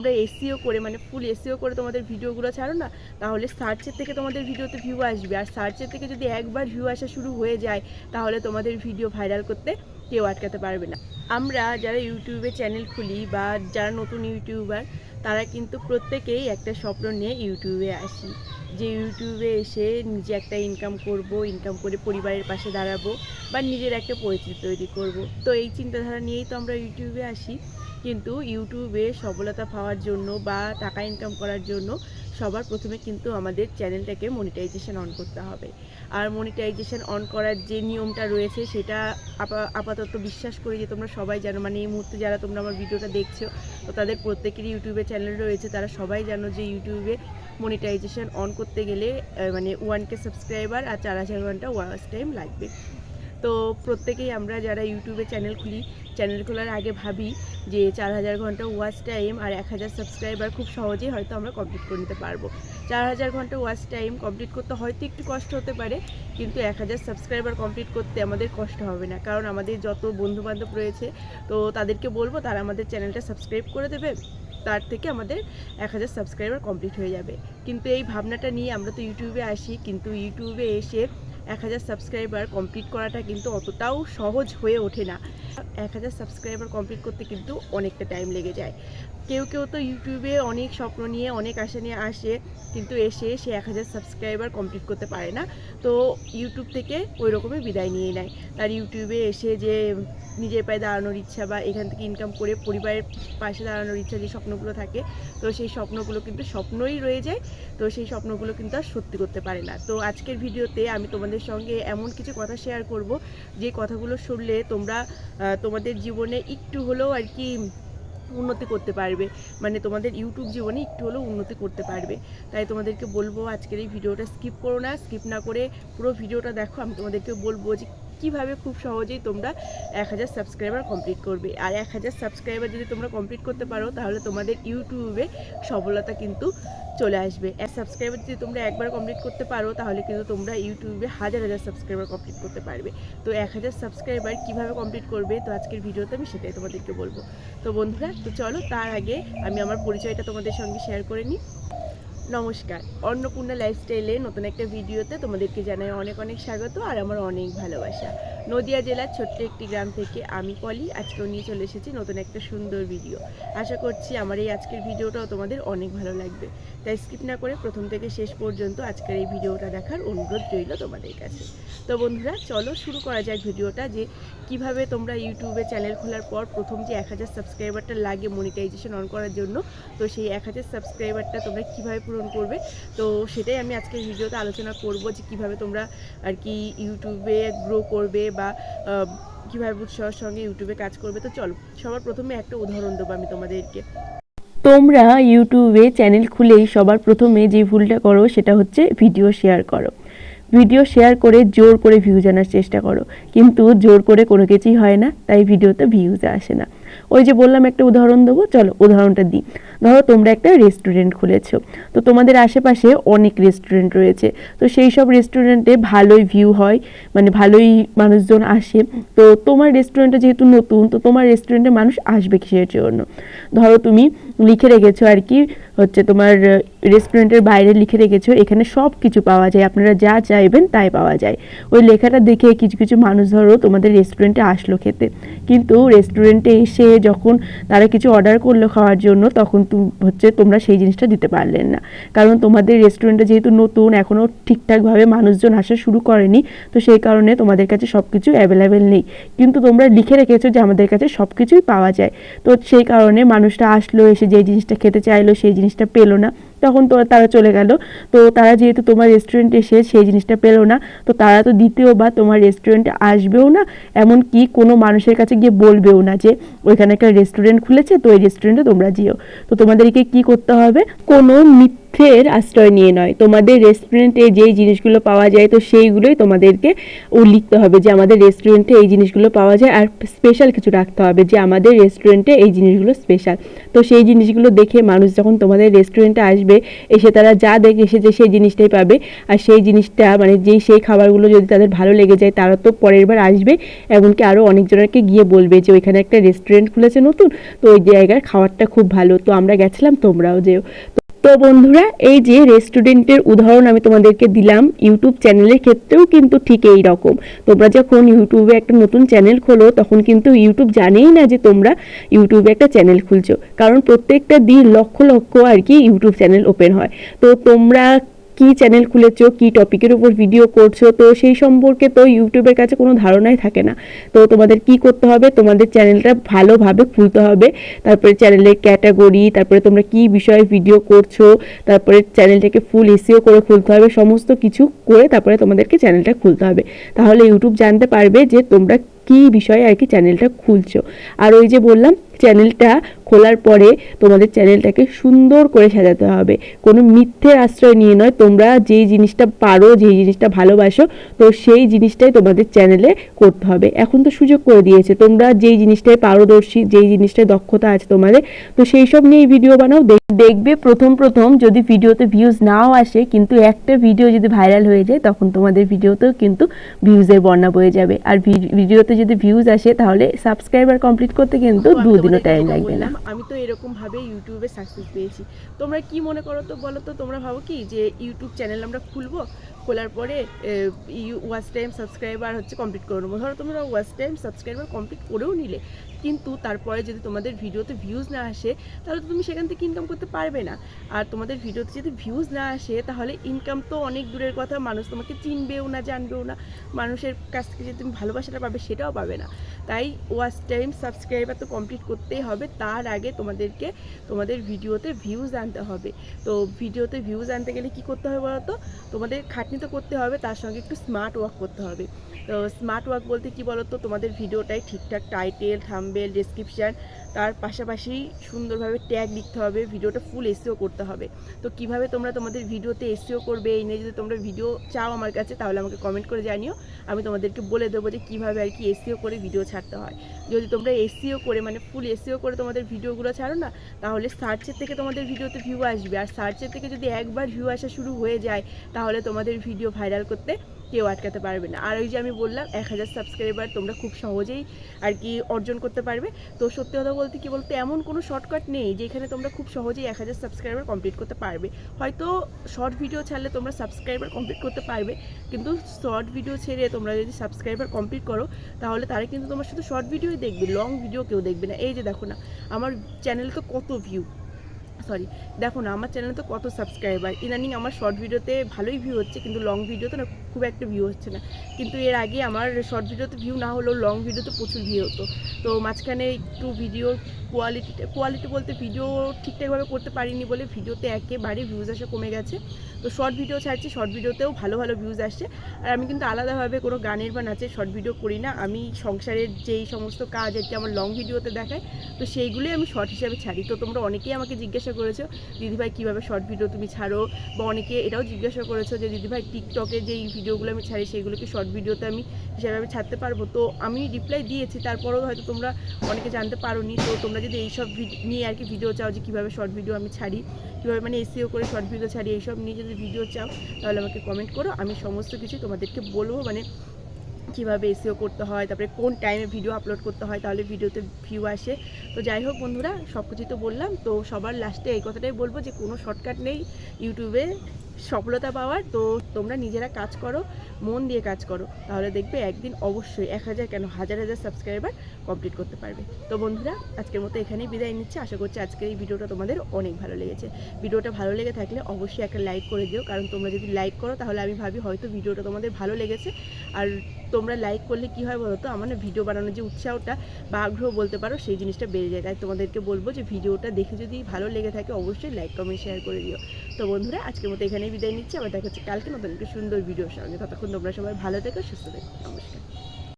তোমরা এসিও করে মানে ফুল এসিও করে তোমাদের ভিডিওগুলো ছাড়ো না, তাহলে সার্চের থেকে তোমাদের ভিডিওতে ভিউ আসবে। আর সার্চের থেকে যদি একবার ভিউ আসা শুরু হয়ে যায়, তাহলে তোমাদের ভিডিও ভাইরাল করতে কেউ আটকাতে পারবে না। আমরা যারা ইউটিউবে চ্যানেল খুলি বা যারা নতুন ইউটিউবার তারা কিন্তু প্রত্যেকেই একটা স্বপ্ন নিয়ে ইউটিউবে আসি। যে ইউটিউবে এসে নিজে একটা ইনকাম করব ইনকাম করে পরিবারের পাশে দাঁড়াবো বা নিজের একটা পরিচিতি তৈরি করব। তো এই চিন্তাধারা নিয়েই তো আমরা ইউটিউবে আসি। কিন্তু ইউটিউবে সফলতা পাওয়ার জন্য বা টাকা ইনকাম করার জন্য সবার প্রথমে কিন্তু আমাদের চ্যানেলটাকে মনিটাইজেশন অন করতে হবে। আর মনিটাইজেশন অন করার যে নিয়মটা রয়েছে সেটা আপা- আপাতত বিশ্বাস করি যে তোমরা সবাই জানো মানে এই মুহূর্তে যারা তোমরা আমার ভিডিওটা দেখছ, তো তাদের প্রত্যেকেরই ইউটিউবে চ্যানেল রয়েছে, তারা সবাই জানো যে ইউটিউবে মনিটাইজেশন অন করতে গেলে মানে ওয়ান কে সাবস্ক্রাইবার আর চার হাজার ঘণ্টা ওয়াচ টাইম লাগবে। তো প্রত্যেকেই আমরা যারা ইউটিউবে চ্যানেল খুলি চ্যানেল খোলার আগে ভাবি যে চার হাজার ঘণ্টা ওয়াচ টাইম আর এক হাজার সাবস্ক্রাইবার খুব সহজেই হয়তো আমরা কমপ্লিট করে নিতে পারব। চার হাজার ঘণ্টা ওয়াচ টাইম কমপ্লিট করতে হয়তো একটু কষ্ট হতে পারে, কিন্তু এক হাজার সাবস্ক্রাইবার কমপ্লিট করতে আমাদের কষ্ট হবে না। কারণ আমাদের যত বন্ধু বান্ধব রয়েছে, তো তাদেরকে বলব তারা আমাদের চ্যানেলটা সাবস্ক্রাইব করে দেবে, তার থেকে আমাদের এক হাজার সাবস্ক্রাইবার কমপ্লিট হয়ে যাবে। কিন্তু এই ভাবনাটা নিয়ে আমরা তো ইউটিউবে আসি, কিন্তু ইউটিউবে এসে এক হাজার সাবস্ক্রাইবার কমপ্লিট করাটা কিন্তু অতটাও সহজ হয়ে ওঠে না। এক হাজার সাবস্ক্রাইবার কমপ্লিট করতে কিন্তু অনেকটা টাইম লেগে যায়। কেউ কেউ তো ইউটিউবে অনেক স্বপ্ন নিয়ে, অনেক আশা নিয়ে আসে, কিন্তু এসে সে এক হাজার সাবস্ক্রাইবার কমপ্লিট করতে পারে না। তো ইউটিউব থেকে ওই রকমই বিদায় নিয়ে নেয়। তার ইউটিউবে এসে যে নিজের পায়ে দাঁড়ানোর ইচ্ছা বা এখান থেকে ইনকাম করে পরিবারের পাশে দাঁড়ানোর ইচ্ছা যে স্বপ্নগুলো থাকে, তো সেই স্বপ্নগুলো কিন্তু স্বপ্নই রয়ে যায়, তো সেই স্বপ্নগুলো কিন্তু আর সত্যি করতে পারে না। তো আজকের ভিডিওতে আমি তোমাদের সঙ্গে এমন কিছু কথা শেয়ার করব। যে কথাগুলো শুনলে তোমরা তোমাদের জীবনে একটু হলেও আর কি উন্নতি করতে পারবে। মানে তোমাদের ইউটিউব জীবনে একটু হলেও উন্নতি করতে পারবে। তাই তোমাদেরকে বলব আজকের এই ভিডিওটা স্কিপ করো না। স্কিপ না করে পুরো ভিডিওটা দেখো। আমি তোমাদেরকে বলব যে কীভাবে খুব সহজেই তোমরা এক হাজার সাবস্ক্রাইবার কমপ্লিট করবে। আর এক হাজার সাবস্ক্রাইবার যদি তোমরা কমপ্লিট করতে পারো, তাহলে তোমাদের ইউটিউবে সফলতা কিন্তু চলে আসবে। এক সাবস্ক্রাইবার যদি তোমরা একবার কমপ্লিট করতে পারো, তাহলে কিন্তু তোমরা ইউটিউবে হাজার হাজার সাবস্ক্রাইবার কমপ্লিট করতে পারবে। তো এক হাজার সাবস্ক্রাইবার কীভাবে কমপ্লিট করবে, তো আজকের ভিডিওতে আমি সেটাই তোমাদেরকে বলব। তো বন্ধুরা, তো চলো তার আগে আমি আমার পরিচয়টা তোমাদের সঙ্গে শেয়ার করে নিই। নমস্কার। অন্নপূর্ণা লাইফস্টাইলে নতুন একটা ভিডিওতে তোমাদেরকে জানাই অনেক অনেক স্বাগত আর আমার অনেক ভালোবাসা। নদিয়া জেলার ছোট্ট একটি গ্রাম থেকে আমি পলি, আজকেও নিয়ে চলে এসেছি নতুন একটা সুন্দর ভিডিও আশা করছি আমার এই আজকের ভিডিওটাও তোমাদের অনেক ভালো লাগবে। তাই স্কিপ না করে প্রথম থেকে শেষ পর্যন্ত আজকের এই ভিডিওটা দেখার অনুরোধ রইল তোমাদের কাছে। তো বন্ধুরা, চলো শুরু করা যাক ভিডিওটা যে কীভাবে তোমরা ইউটিউবে চ্যানেল খোলার পর প্রথম যে এক হাজার সাবস্ক্রাইবারটা লাগে মনিটাইজেশন অন করার জন্য, তো সেই এক হাজার সাবস্ক্রাইবারটা তোমরা কীভাবে পূরণ করবে? তো সেটাই আমি আজকের ভিডিওতে আলোচনা করব যে কীভাবে তোমরা আর কি ইউটিউবে গ্রো করবে বা কীভাবে উৎসাহের সঙ্গে ইউটিউবে কাজ করবে। তো চলো, সবার প্রথমে একটা উদাহরণ দেবো আমি তোমাদেরকে। তোমরা ইউটিউবে চ্যানেল খুলেই সবার প্রথমে যে ভুলটা করো, সেটা হচ্ছে ভিডিও শেয়ার করো। ভিডিও শেয়ার করে জোর করে ভিউজ আনার চেষ্টা করো। কিন্তু জোর করে কোনো কিছুই হয় না, তাই ভিডিওতে ভিউজ আসে না। ওই যে বললাম একটা উদাহরণ দেবো, চলো উদাহরণটা দিই। ধরো তোমরা একটা রেস্টুরেন্ট খুলেছো, তো তোমাদের আশেপাশে অনেক রেস্টুরেন্ট রয়েছে, তো সেই সব রেস্টুরেন্টে ভালোই ভিউ হয় মানে ভালোই মানুষজন আসে, তো তোমার রেস্টুরেন্টটা যেহেতু নতুন, তো তোমার রেস্টুরেন্টে মানুষ আসবে কিসের জন্য? ধরো তুমি লিখে রেখেছো আর কি, হচ্ছে তোমার রেস্টুরেন্টের বাইরে লিখে রেখেছো, এখানে সব কিছু পাওয়া যায়, আপনারা যা চাইবেন তাই পাওয়া যায়। ওই লেখাটা দেখে কিছু কিছু মানুষ ধরো তোমাদের রেস্টুরেন্টে আসলো খেতে, কিন্তু রেস্টুরেন্টে এসে যখন তারা কিছু অর্ডার করল খাওয়ার জন্য, তখন হচ্ছে তোমরা সেই জিনিসটা দিতে পারলেন না। কারণ তোমাদের রেস্টুরেন্টে যেহেতু নতুন, এখনও ঠিকঠাকভাবে মানুষজন আসা শুরু করেনি, তো সেই কারণে তোমাদের কাছে সব কিছু অ্যাভেলেবেল নেই। কিন্তু তোমরা লিখে রেখেছো যে আমাদের কাছে সব কিছুই পাওয়া যায়। তো সেই কারণে মানুষটা আসলো, এসে যে জিনিসটা খেতে চাইলো, সেই জিনিসটা পেল না। তখন তো তারা চলে গেল। তো তারা যেহেতু তোমার রেস্টুরেন্টে এসে সেই জিনিসটা পেল না, তো তারা তো দ্বিতীয়বার তোমার রেস্টুরেন্টে আসবেও না এমন কি কোনো মানুষের কাছে গিয়ে বলবেও না যে, ওইখানে একটা রেস্টুরেন্ট খুলেছে, তো ওই রেস্টুরেন্টে তোমরা যেও। তো তোমাদেরকে কি করতে হবে? কোনো মিথ্যা মিথ্যের আশ্রয় নিয়ে নয়। তোমাদের রেস্টুরেন্টে যেই জিনিসগুলো পাওয়া যায়, তো সেইগুলোই তোমাদেরকে ও লিখতে হবে যে আমাদের রেস্টুরেন্টে এই জিনিসগুলো পাওয়া যায় আর স্পেশাল কিছু রাখতে হবে যে আমাদের রেস্টুরেন্টে এই জিনিসগুলো স্পেশাল তো সেই জিনিসগুলো দেখে মানুষ যখন তোমাদের রেস্টুরেন্টে আসবে, এসে তারা যা দেখে, এসেছে সেই জিনিসটাই পাবে। আর সেই জিনিসটা মানে যেই, সেই খাবারগুলো যদি তাদের ভালো লেগে যায়, তারা তো পরের বার আসবে। এমনকি আরও অনেকজনকে গিয়ে বলবে যে ওইখানে একটা রেস্টুরেন্ট খুলেছে নতুন, তো ওই জায়গার খাবারটা খুব ভালো। তো আমরা গেছিলাম তোমরাও যেও। তো বন্ধুরা, এই যে রেস্টুরেন্টের উদাহরণ আমি তোমাদেরকে দিলাম ইউটিউব চ্যানেলের ক্ষেত্রেও কিন্তু ঠিক এই রকম। তোমরা যখন ইউটিউবে একটা নতুন চ্যানেল খোলো, তখন কিন্তু ইউটিউব জানেই না যে তোমরা ইউটিউবে একটা চ্যানেল খুলছো। কারণ প্রত্যেকটা দিন লক্ষ লক্ষ আর কি ইউটিউব চ্যানেল ওপেন হয়। তো তোমরা কি চ্যানেল খুলেছো, কি টপিকের উপর ভিডিও করছ, তো সেই সম্পর্কে তো ইউটিউবের কাছে কোনো ধারণাই থাকে না। তো তোমাদের কি করতে হবে? তোমাদের চ্যানেলটা ভালোভাবে খুলতে হবে। তারপরে চ্যানেলের ক্যাটাগরি তারপরে তোমরা কি বিষয়ে ভিডিও করছ, তারপরে চ্যানেলটাকে ফুল এসিও করে খুলতে হবে, সমস্ত কিছু করে তারপরে তোমাদেরকে চ্যানেলটা খুলতে হবে। তাহলে ইউটিউব জানতে পারবে যে তোমরা কি বিষয়ে আর কি চ্যানেলটা খুলছো। আর ওই যে বললাম চ্যানেলটা খোলার পরে তোমাদের চ্যানেলটাকে সুন্দর করে সাজাতে হবে। কোনো মিথ্যের আশ্রয় নিয়ে নয় তোমরা যেই জিনিসটা পারো যেই জিনিসটা ভালোবাসো তো সেই জিনিসটাই তোমাদের চ্যানেলে করতে হবে। এখন তো সুযোগ করে দিয়েছে তোমরা যেই জিনিসটায় পারদর্শী যেই জিনিসটায় দক্ষতা আছে তোমাদের তো সেই সব নিয়ে ভিডিও বানাও। দেখ- দেখবে প্রথম প্রথম যদি ভিডিওতে ভিউজ নাও আসে কিন্তু একটা ভিডিও যদি ভাইরাল হয়ে যায় তখন তোমাদের ভিডিওতেও কিন্তু ভিউজের বন্যা বয়ে যাবে। আর ভি- ভিডিওতে যদি ভিউজ আসে তাহলে সাবস্ক্রাইবার কমপ্লিট করতে কিন্তু দুদিনও টাইম লাগবে না। আমি তো এরকমভাবে ইউটিউবে সাকসেস পেয়েছি। তোমরা কি মনে করো তো বলো তো? তোমরা ভাবো কি যে ইউটিউব চ্যানেল আমরা খুলবো? খোলার পরে ওয়াচ টাইম সাবস্ক্রাইবার হচ্ছে কমপ্লিট করে নেব। ধরো তোমরা ওয়াচ টাইম সাবস্ক্রাইবার কমপ্লিট করেও নিলে কিন্তু তারপরে যদি তোমাদের ভিডিওতে ভিউজ না আসে, তাহলে তো তুমি সেখান থেকে ইনকাম করতে পারবে না। আর তোমাদের ভিডিওতে যদি ভিউজ না আসে, তাহলে ইনকাম তো অনেক দূরের কথা, মানুষ তোমাকে চিনবেও না, জানবেও না। মানুষের কাছ থেকে যে তুমি ভালোবাসাটা পাবে, সেটাও পাবে না। তাই ওয়াচ টাইম সাবস্ক্রাইবার তো কমপ্লিট করতেই হবে। তার আগে তোমাদেরকে, তোমাদের ভিডিওতে ভিউজ আনতে হবে। তো ভিডিওতে ভিউজ আনতে গেলে কি করতে হবে বলো তো তোমাদের খাটনি তো করতে হবে, তার সঙ্গে একটু স্মার্ট ওয়ার্ক করতে হবে। তো স্মার্ট ওয়ার্ক বলতে কি বলো তো তোমাদের ভিডিওটাই ঠিকঠাক টাইটেল থাম্বেল ডেসক্রিপশান তার পাশাপাশি সুন্দরভাবে ট্যাগ লিখতে হবে, ভিডিওটা ফুল এসিও করতে হবে। তো কীভাবে তোমরা তোমাদের ভিডিওতে এসিও করবে, এই নিয়ে যদি তোমরা ভিডিও চাও আমার কাছে, তাহলে আমাকে কমেন্ট করে জানিও। আমি তোমাদেরকে বলে দেবো যে কীভাবে আর কি এসিও করে ভিডিও ছাড়তে হয়। যদি তোমরা এসিও করে মানে ফুল এসিও করে তোমাদের ভিডিওগুলো ছাড়ো না, তাহলে সার্চের থেকে তোমাদের ভিডিওতে ভিউ আসবে। আর সার্চের থেকে যদি একবার ভিউ আসা শুরু হয়ে যায়, তাহলে তোমাদের ভিডিও ভাইরাল করতে কেউ আটকাতে পারবে না। আর ওই যে আমি বললাম, এক হাজার সাবস্ক্রাইবার তোমরা খুব সহজেই আর কি অর্জন করতে পারবে। তো সত্যি কথা বলতে কি বলতে, এমন কোনো শর্টকাট নেই যেখানে তোমরা খুব সহজেই এক হাজার সাবস্ক্রাইবার কমপ্লিট করতে পারবে। হয়তো শর্ট ভিডিও ছাড়লে তোমরা সাবস্ক্রাইবার কমপ্লিট করতে পারবে, কিন্তু শর্ট ভিডিও ছেড়ে তোমরা যদি সাবস্ক্রাইবার কমপ্লিট করো, তাহলে তারা কিন্তু তোমার শুধু শর্ট ভিডিওই দেখবে লং ভিডিও কেউ দেখবে না। এই যে দেখো না, আমার চ্যানেলে তো কত ভিউ সরি দেখো না, আমার চ্যানেলে তো কত সাবস্ক্রাইবার ইদানিং আমার শর্ট ভিডিওতে ভালোই ভিউ হচ্ছে, কিন্তু লং ভিডিওতে না খুব একটা ভিউ হচ্ছে না। কিন্তু এর আগে আমার শর্ট ভিডিওতে ভিউ না হলেও লং ভিডিওতে প্রচুর ভিউ হতো। তো মাঝখানে একটু ভিডিওর কোয়ালিটি কোয়ালিটি বলতে ভিডিও ঠিকঠাকভাবে করতে পারিনি বলে ভিডিওতে একেবারে ভিউজ আসা কমে গেছে। তো শর্ট ভিডিও ছাড়ছি শর্ট ভিডিওতেও ভালো ভালো ভিউজ আসছে। আর আমি কিন্তু আলাদাভাবে কোনো গানের বা নাচের শর্ট ভিডিও করি না। আমি সংসারের যেই সমস্ত কাজ আর কি আমার লং ভিডিওতে দেখায়, তো সেইগুলোই আমি শর্ট হিসাবে ছাড়ি। তো তোমরা অনেকেই আমাকে জিজ্ঞাসা করেছ, দিদিভাই, কীভাবে শর্ট ভিডিও তুমি ছাড়ো? বা অনেকে এটাও জিজ্ঞাসা করেছ যে, দিদিভাই টিকটকে যেই ভিডিওগুলো আমি ছাড়ি সেইগুলো কি শর্ট ভিডিওতে আমি আমি ছাড়তে পারব। তো আমি রিপ্লাই দিয়েছি, তারপরেও হয়তো তোমরা অনেকে জানতে পারো নি তো তোমরা যদি এইসব নিয়ে আর কি ভিডিও চাও যে কীভাবে শর্ট ভিডিও আমি ছাড়ি, কীভাবে মানে এসিও করে শর্ট ভিডিও ছাড়ি, এইসব নিয়ে যদি ভিডিও চাও, তাহলে আমাকে কমেন্ট করো। আমি সমস্ত কিছু তোমাদেরকে বলব মানে কীভাবে এসিও করতে হয়, তারপরে কোন টাইমে ভিডিও আপলোড করতে হয়, তাহলে ভিডিওতে ভিউ আসে। তো যাই হোক বন্ধুরা সব কিছুই তো বললাম। তো সবার লাস্টে এই কথাটাই বলব যে কোনো শর্টকাট নেই ইউটিউবে সফলতা পাওয়ার, তো তোমরা নিজেরা কাজ করো, মন দিয়ে কাজ করো। তাহলে দেখবে একদিন অবশ্যই এক হাজার কেন হাজার হাজার সাবস্ক্রাইবার কমপ্লিট করতে পারবে। তো বন্ধুরা, আজকের মতো এখানেই বিদায় নিচ্ছে। আশা করছি আজকের এই ভিডিওটা তোমাদের অনেক ভালো লেগেছে। ভিডিওটা ভালো লেগে থাকলে অবশ্যই একটা লাইক করে দিও, কারণ তোমরা যদি লাইক করো তাহলে আমি ভাবি হয়তো ভিডিওটা তোমাদের ভালো লেগেছে। আর তোমরা লাইক করলে কি হয় বলো তো আমার ভিডিও বানানোর যে উৎসাহটা বা আগ্রহ বলতে পারো, সেই জিনিসটা বেড়ে যায়। তাই তোমাদেরকে বলব যে, ভিডিওটা দেখে যদি ভালো লেগে থাকে, অবশ্যই লাইক কমেন্ট শেয়ার করে দিও। তো বন্ধুরা, আজকের মতো বিদায় নিচ্ছি, আবার দেখা হচ্ছে কালকে নতুন একটা সুন্দর ভিডিওর সঙ্গে। ততক্ষণ তোমরা সবাই ভালো থেকো, সুস্থ থেকো। নমস্কার।